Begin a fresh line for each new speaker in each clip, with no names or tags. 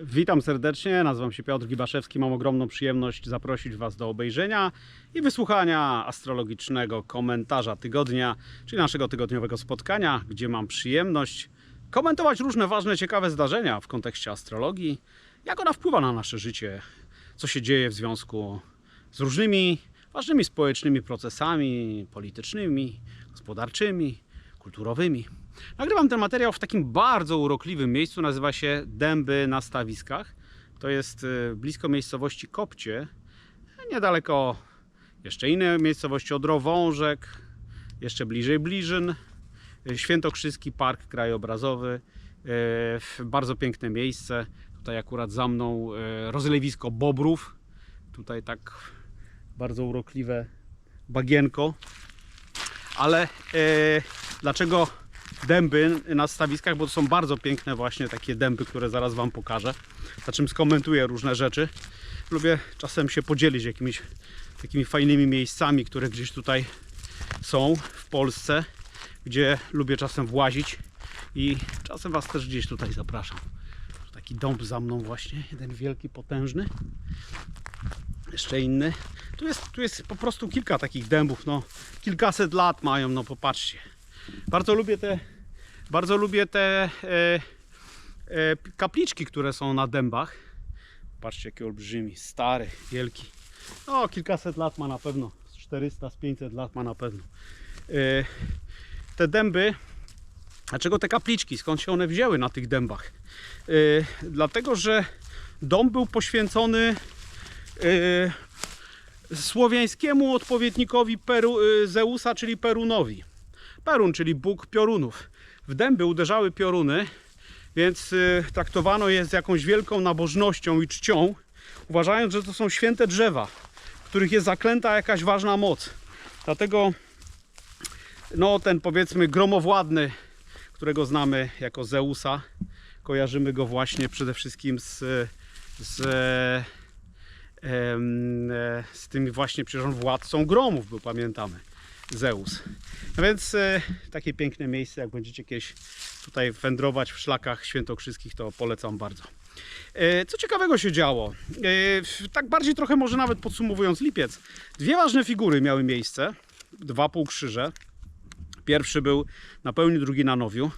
Witam serdecznie, nazywam się Piotr Gibaszewski. Mam ogromną przyjemność zaprosić Was do obejrzenia i wysłuchania astrologicznego komentarza tygodnia, czyli naszego tygodniowego spotkania, gdzie mam przyjemność komentować różne ważne, ciekawe zdarzenia w kontekście astrologii, jak ona wpływa na nasze życie, co się dzieje w związku z różnymi ważnymi społecznymi procesami politycznymi, gospodarczymi, kulturowymi. Nagrywam ten materiał w takim bardzo urokliwym miejscu, nazywa się Dęby na Stawiskach. To jest y, blisko miejscowości Kopcie, niedaleko jeszcze inne miejscowości Odrowążek, jeszcze bliżej Bliżyn, y, Świętokrzyski Park Krajobrazowy. y, Bardzo piękne miejsce. Tutaj akurat za mną rozlewisko bobrów. Tutaj tak bardzo urokliwe bagienko. Ale dlaczego dęby na stawiskach? Bo to są bardzo piękne właśnie takie dęby, które zaraz Wam pokażę. Na czym skomentuję różne rzeczy. Lubię czasem się podzielić jakimiś takimi fajnymi miejscami, które gdzieś tutaj są w Polsce, gdzie lubię czasem włazić i czasem Was też gdzieś tutaj zapraszam. Taki dąb za mną właśnie, jeden wielki, potężny jeszcze inny. Tu jest, tu jest po prostu kilka takich dębów, no kilkaset lat mają, no popatrzcie. Bardzo lubię te, bardzo lubię te e, e, kapliczki, które są na dębach. Patrzcie, jaki olbrzymi, stary, wielki. No, kilkaset lat ma na pewno, z 400, z 500 lat ma na pewno. E, te dęby, dlaczego te kapliczki, skąd się one wzięły na tych dębach? E, dlatego, że dom był poświęcony y, słowiańskiemu odpowiednikowi Peru, y, Zeusa, czyli Perunowi. Perun, czyli bóg piorunów. W dęby uderzały pioruny, więc y, traktowano je z jakąś wielką nabożnością i czcią, uważając, że to są święte drzewa, w których jest zaklęta jakaś ważna moc. Dlatego no, ten powiedzmy gromowładny, którego znamy jako Zeusa, kojarzymy go właśnie przede wszystkim z, z e, z tym właśnie przecież on władcą gromów był, pamiętamy, Zeus. No więc e, takie piękne miejsce, jak będziecie kiedyś tutaj wędrować w szlakach świętokrzyskich, to polecam bardzo. E, Co ciekawego się działo? E, Tak bardziej trochę może nawet podsumowując lipiec. Dwie ważne figury miały miejsce, dwa półkrzyże. Pierwszy był na pełni, drugi na nowiu.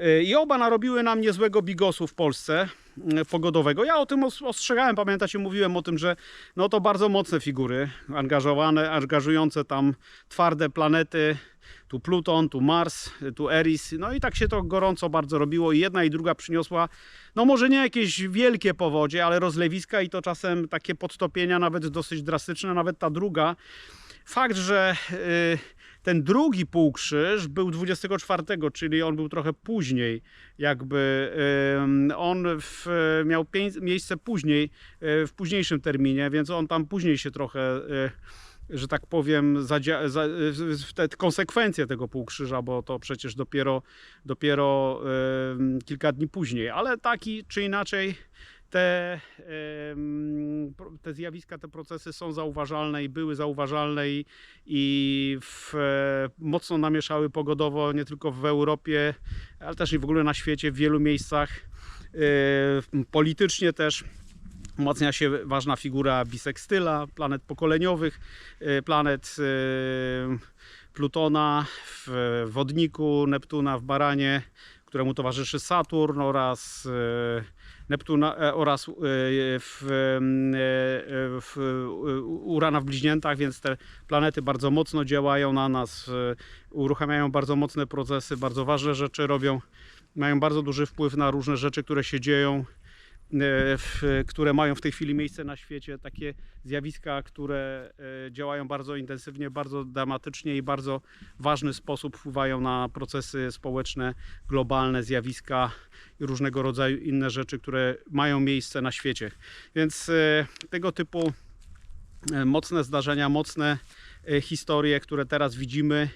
E, I oba narobiły nam niezłego bigosu w Polsce e, pogodowego. Ja o tym os- ostrzegałem, pamiętacie, mówiłem o tym, że no to bardzo mocne figury, angażowane, angażujące tam twarde planety, tu Pluton, tu Mars, tu Eris. No i tak się to gorąco bardzo robiło i jedna i druga przyniosła, no może nie jakieś wielkie powodzie, ale rozlewiska i to czasem takie podtopienia nawet dosyć drastyczne, nawet ta druga. Fakt, że y, ten drugi półkrzyż był 24, czyli on był trochę później, jakby on w, miał miejsce później, y, w późniejszym terminie, więc on tam później się trochę, y, że tak powiem, zadzia- za, te konsekwencje tego półkrzyża, bo to przecież dopiero, dopiero kilka dni później, ale taki czy inaczej te, te zjawiska, te procesy są zauważalne i były zauważalne i, i w, e, mocno namieszały pogodowo nie tylko w Europie, ale też i w ogóle na świecie, w wielu miejscach. E, politycznie też umacnia się ważna figura bisekstyla, planet pokoleniowych, e, planet Plutona w wodniku, Neptuna w baranie, któremu towarzyszy Saturn oraz Neptuna e, oraz e, w, e, w Urana w bliźniętach, więc te planety bardzo mocno działają na nas, uruchamiają bardzo mocne procesy, bardzo ważne rzeczy robią, mają bardzo duży wpływ na różne rzeczy, które się dzieją, w, które mają w tej chwili miejsce na świecie, takie zjawiska, które e, działają bardzo intensywnie, bardzo dramatycznie i bardzo ważny sposób wpływają na procesy społeczne, globalne zjawiska i różnego rodzaju inne rzeczy, które mają miejsce na świecie. Więc e, tego typu e, mocne zdarzenia, mocne e, historie, które teraz widzimy,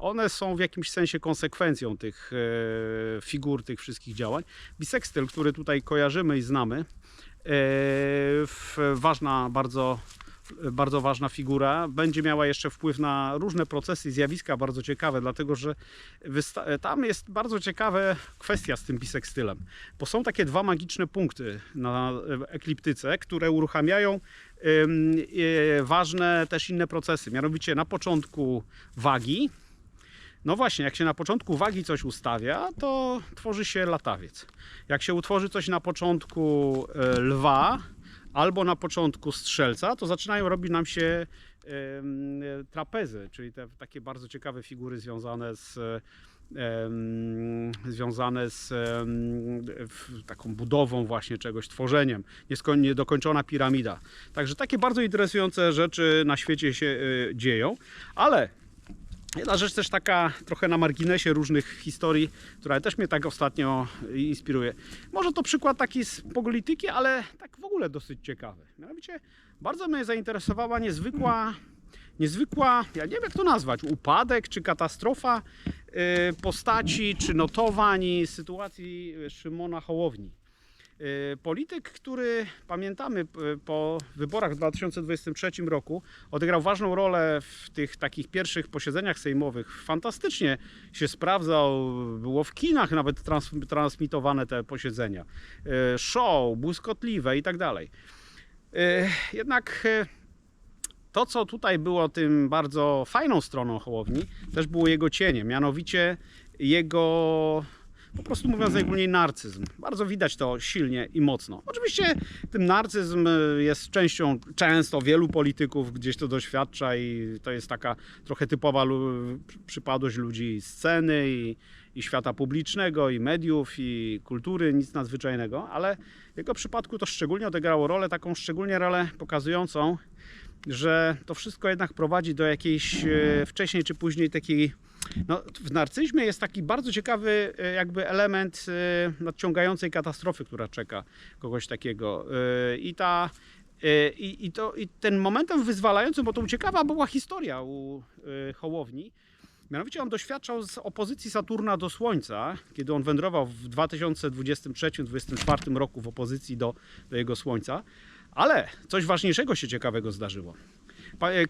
one są w jakimś sensie konsekwencją tych e, figur, tych wszystkich działań. Bisekstyl, który tutaj kojarzymy i znamy, e, ważna bardzo bardzo ważna figura. Będzie miała jeszcze wpływ na różne procesy i zjawiska bardzo ciekawe, dlatego że tam jest bardzo ciekawa kwestia z tym bisekstylem, bo są takie dwa magiczne punkty na ekliptyce, które uruchamiają e, ważne też inne procesy. Mianowicie na początku wagi. No właśnie, jak się na początku wagi coś ustawia, to tworzy się latawiec. Jak się utworzy coś na początku e, lwa albo na początku strzelca, to zaczynają robić nam się trapezy, czyli te takie bardzo ciekawe figury związane z związane z taką budową właśnie czegoś, tworzeniem, niedokończona piramida. Także takie bardzo interesujące rzeczy na świecie się e, dzieją, ale Jedna rzecz też taka trochę na marginesie różnych historii, która też mnie tak ostatnio inspiruje. Może to przykład taki z polityki, ale tak w ogóle dosyć ciekawy. Mianowicie bardzo mnie zainteresowała niezwykła, niezwykła, ja nie wiem jak to nazwać, upadek czy katastrofa y, postaci czy notowań sytuacji Szymona Hołowni. Y, Polityk, który pamiętamy po wyborach w 2023 roku, odegrał ważną rolę w tych takich pierwszych posiedzeniach sejmowych. Fantastycznie się sprawdzał, było w kinach nawet trans, transmitowane te posiedzenia. Y, Show, błyskotliwe i tak dalej. Y, Jednak to, co tutaj było tym bardzo fajną stroną Hołowni, też było jego cieniem, mianowicie jego po prostu mówiąc najogólniej narcyzm. Bardzo widać to silnie i mocno. Oczywiście tym narcyzm y, jest częścią często wielu polityków, gdzieś to doświadcza i to jest taka trochę typowa przypadłość ludzi sceny i, i świata publicznego, i mediów, i kultury, nic nadzwyczajnego, ale w jego przypadku to szczególnie odegrało rolę, taką szczególnie rolę pokazującą, że to wszystko jednak prowadzi do jakiejś e, wcześniej czy później takiej. No, w narcyzmie jest taki bardzo ciekawy e, jakby element e, nadciągającej katastrofy, która czeka kogoś takiego. E, I ta. I, i, to, I ten momentem wyzwalającym, bo to ciekawa była historia u Hołowni. Mianowicie on doświadczał z opozycji Saturna do Słońca, kiedy on wędrował w 2023-2024 roku w opozycji do, do jego Słońca. Ale coś ważniejszego się ciekawego zdarzyło.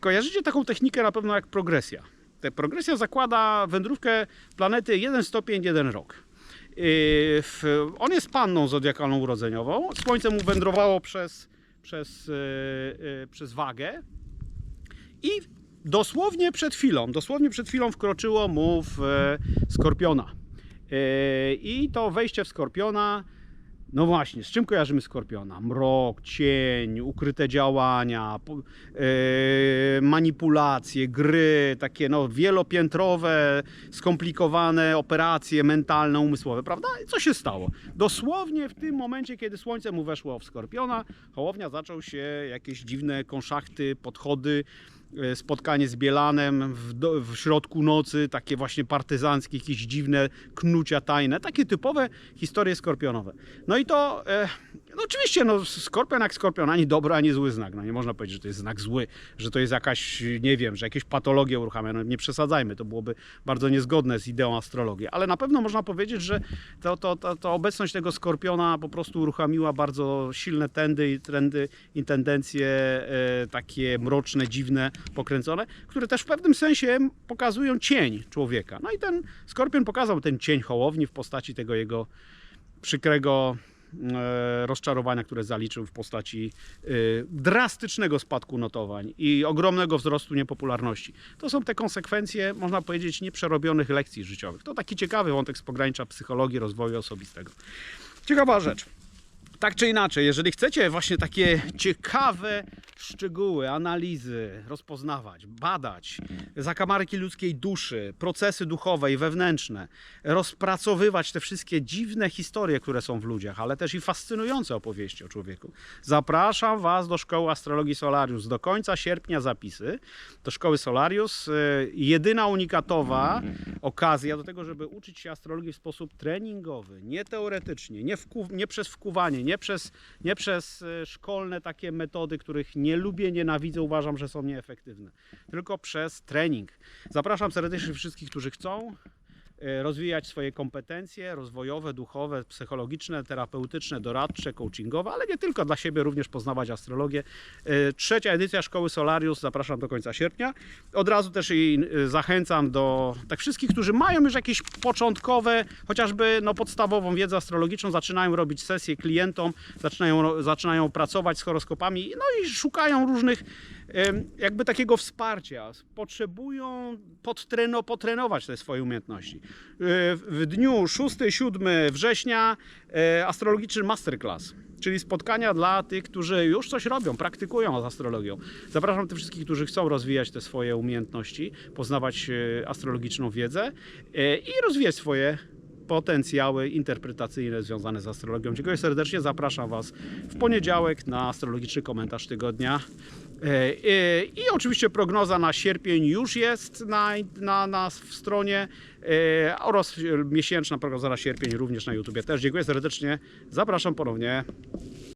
Kojarzycie taką technikę na pewno jak progresja. Ta progresja zakłada wędrówkę planety 1 stopień, 1 rok. Yy, On jest panną zodiakalną urodzeniową. Słońce mu wędrowało przez, przez, yy, yy, przez wagę i dosłownie przed chwilą, dosłownie przed chwilą wkroczyło mu w e, Skorpiona. E, I to wejście w Skorpiona, no właśnie, z czym kojarzymy Skorpiona? Mrok, cień, ukryte działania, e, manipulacje, gry, takie no wielopiętrowe, skomplikowane operacje mentalne, umysłowe, prawda? I co się stało? Dosłownie w tym momencie, kiedy słońce mu weszło w Skorpiona, Hołownia zaczął się jakieś dziwne konszachty, podchody, spotkanie z Bielanem w, do, w środku nocy, takie właśnie partyzanckie, jakieś dziwne knucia tajne, takie typowe historie skorpionowe. No i to, e, no oczywiście, no skorpion jak skorpion, ani dobry, ani zły znak. No nie można powiedzieć, że to jest znak zły, że to jest jakaś, nie wiem, że jakieś patologie uruchamia. No nie przesadzajmy, to byłoby bardzo niezgodne z ideą astrologii. Ale na pewno można powiedzieć, że to, to, to, to obecność tego skorpiona po prostu uruchomiła bardzo silne tendy i trendy i tendencje e, takie mroczne, dziwne, pokręcone, które też w pewnym sensie pokazują cień człowieka. No i ten skorpion pokazał ten cień Hołowni w postaci tego jego przykrego rozczarowania, które zaliczył w postaci e, drastycznego spadku notowań i ogromnego wzrostu niepopularności. To są te konsekwencje, można powiedzieć, nieprzerobionych lekcji życiowych. To taki ciekawy wątek z pogranicza psychologii, rozwoju osobistego. Ciekawa rzecz. Tak czy inaczej, jeżeli chcecie właśnie takie ciekawe szczegóły, analizy rozpoznawać, badać, zakamarki ludzkiej duszy, procesy duchowe i wewnętrzne, rozpracowywać te wszystkie dziwne historie, które są w ludziach, ale też i fascynujące opowieści o człowieku, zapraszam Was do Szkoły Astrologii Solarius. Do końca sierpnia zapisy do Szkoły Solarius. Y, Jedyna unikatowa okazja do tego, żeby uczyć się astrologii w sposób treningowy, nie teoretycznie, nie, wku, nie przez wkuwanie, nie przez, nie przez e, szkolne takie metody, których nie lubię, nienawidzę, uważam, że są nieefektywne, tylko przez trening. Zapraszam serdecznie wszystkich, którzy chcą. E, rozwijać swoje kompetencje rozwojowe, duchowe, psychologiczne, terapeutyczne, doradcze, coachingowe, ale nie tylko dla siebie, również poznawać astrologię. E, Trzecia edycja Szkoły Solarius, zapraszam do końca sierpnia. Od razu też i e, zachęcam do tak wszystkich, którzy mają już jakieś początkowe, chociażby no, podstawową wiedzę astrologiczną, zaczynają robić sesje klientom, zaczynają, zaczynają pracować z horoskopami, no i szukają różnych jakby takiego wsparcia. Potrzebują podtreno, potrenować te swoje umiejętności. E, W dniu 6-7 września e, astrologiczny masterclass. Czyli spotkania dla tych, którzy już coś robią, praktykują z astrologią. Zapraszam tych wszystkich, którzy chcą rozwijać te swoje umiejętności, poznawać e, astrologiczną wiedzę i rozwijać swoje potencjały interpretacyjne związane z astrologią. Dziękuję serdecznie, zapraszam Was w poniedziałek na astrologiczny komentarz tygodnia. E, e, I oczywiście prognoza na sierpień już jest na, na, na w stronie e, oraz miesięczna prognoza na sierpień również na YouTubie też. Dziękuję serdecznie, zapraszam ponownie.